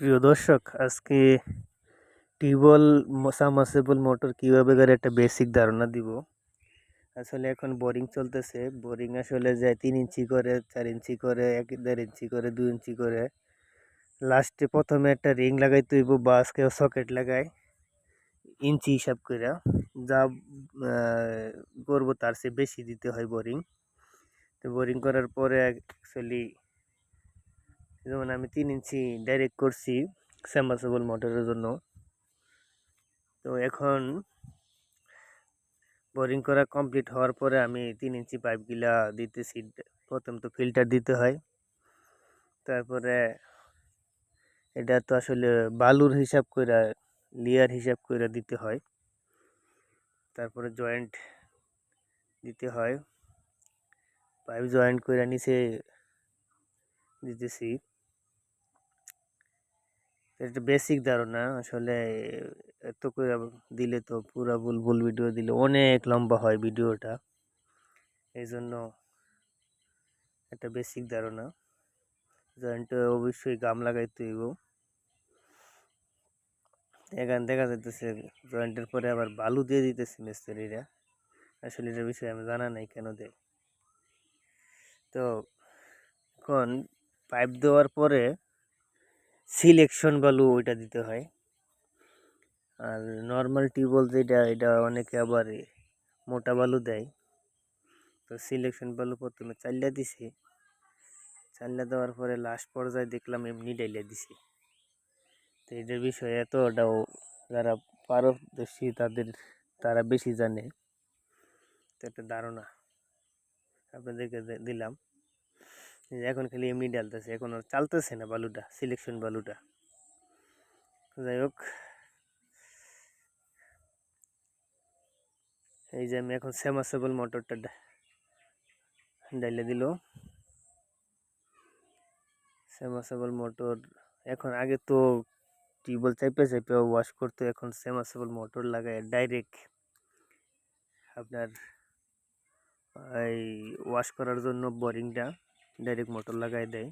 প্রিয় দর্শক, আজকে টিউবওয়েল সাবমার্সিবল মোটর কীভাবে করে একটা বেসিক ধারণা দিব। আসলে এখন বোরিং চলতেছে। বোরিং আসলে যায় তিন ইঞ্চি করে, চার ইঞ্চি করে, এক দেড় ইঞ্চি করে দু ইঞ্চি করে। লাস্টে প্রথমে একটা রিং লাগাই তুইব বা আজকে সকেট লাগাই, ইঞ্চি হিসাব করে যা করব তার চেয়ে বেশি দিতে হয় বোরিং তো বোরিং করার পরে অ্যাকচুয়ালি যেমন আমি তিন ইঞ্চি ডাইরেক্ট করছি সাবমার্সিবল মোটরের জন্য। তো এখন বোরিং করা কমপ্লিট হওয়ার পরে আমি তিন ইঞ্চি পাইপগুলা দিতেছি। প্রথম তো ফিল্টার দিতে হয়। তারপরে এটা তো আসলে বালুর হিসাব করে লিয়ার হিসাব করে দিতে হয়। তারপরে জয়েন্ট দিতে হয়। পাইপ জয়েন্ট করে নিচে দিতেছি। এটা বেসিক ধারণা। আসলে এত করে দিলে তো পুরা ভুল ভিডিও দিলে অনেক লম্বা হয় ভিডিওটা এই জন্য একটা বেসিক ধারণা। জয়েন্টে অবশ্যই গাম লাগাইতে হইব। এখান দেখা যাইতেছে জয়েন্টের পরে আবার বালু দিয়ে দিতেছে মিস্ত্রিরা। আসলে এটার বিষয়ে আমি জানা নাই কেন দেয়। তো এখন পাইপ দেওয়ার পরে সিলেকশন বালু ওইটা দিতে হয়। আর নর্মাল টিউবওয়েল যেটা এটা অনেকে আবার মোটা বালু দেয়। তো সিলেকশন বালু প্রথমে চালিয়ে দিছি। চালিয়ে দেওয়ার পরে লাস্ট পর্যায়ে দেখলাম এমনি ডাইলে দিছি। তো এটার বিষয়ে এতটাও যারা পারদর্শী তাদের, তারা বেশি জানে। তো একটা ধারণা আপনাদেরকে দিলাম। এখন খালি এমনি ডালতেছে, এখন আর চালতেছে না বালুটা সিলেকশন বালুটা। যাই হোক। এই যে আমি এখন সেমাসেবল মোটরটা ডাইলে দিল। সেমাসেবল মোটর এখন আগে তো টিউবওয়েল চাইপে চাইপে ওয়াশ করতো, এখন সেমাসেবল মোটর লাগায় ডাইরেক্ট আপনার, এই ওয়াশ করার জন্য বোরিংটা ডাইরেক্ট মোটর লাগাই দেয়।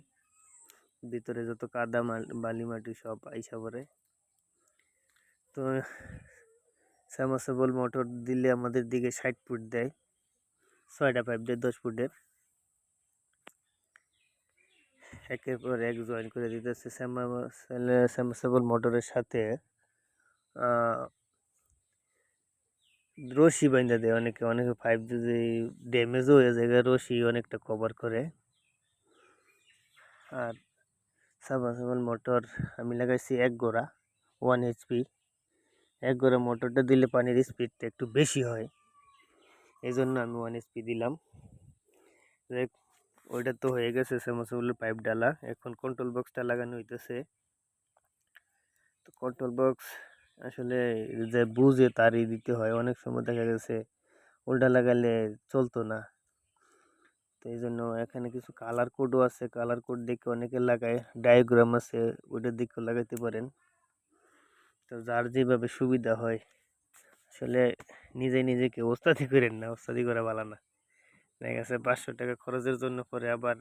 ভিতরে যত কাদা বালি মাটি সব আইসা পড়ে। তো সাবমার্সিবল মোটর দিলে আমাদের দিকে ষাট ফুট দেয়। ছয়টা পাইপ দেয় দশ ফুটের। একের পর এক জয়েন করে দিতেছে সাবমার্সিবল মোটরের সাথে। রশি বাইন্দা দেয় অনেকে। অনেকে পাইপ যদি ড্যামেজও হয়ে যায়, রশি অনেকটা কভার করে। আর সাবমার্সিবল মোটর আমি লাগাইছি এক গোড়া ওয়ান এইচপি এক গোড়া মোটরটা দিলে পানির স্পিডটা একটু বেশি হয়। এই জন্য আমি ওয়ান এইচপি দিলাম। ওইটা তো হয়ে গেছে সাবমার্সিবলের পাইপ ডালা। এখন কন্ট্রোল বক্সটা লাগানো হইতেছে। তো কন্ট্রোল বক্স আসলে যে বুঝে তারই দিতে হয়। অনেক সময় দেখা গেছে, উল্টা লাগালে চলতো না। তো এই জন্য এখানে কিছু কালার কোডও আছে। কালার কোড দেখে অনেকে লাগায় ডায়াগ্রাম আছে ওইটা দিকেও লাগাইতে পারেন। তো যার যেভাবে সুবিধা হয়, আসলে নিজে নিজেকে ওস্তাদি করেন না, ওস্তাদি করা ভালো না। দেখা গেছে পাঁচশো টাকা খরচের জন্য পরে আবার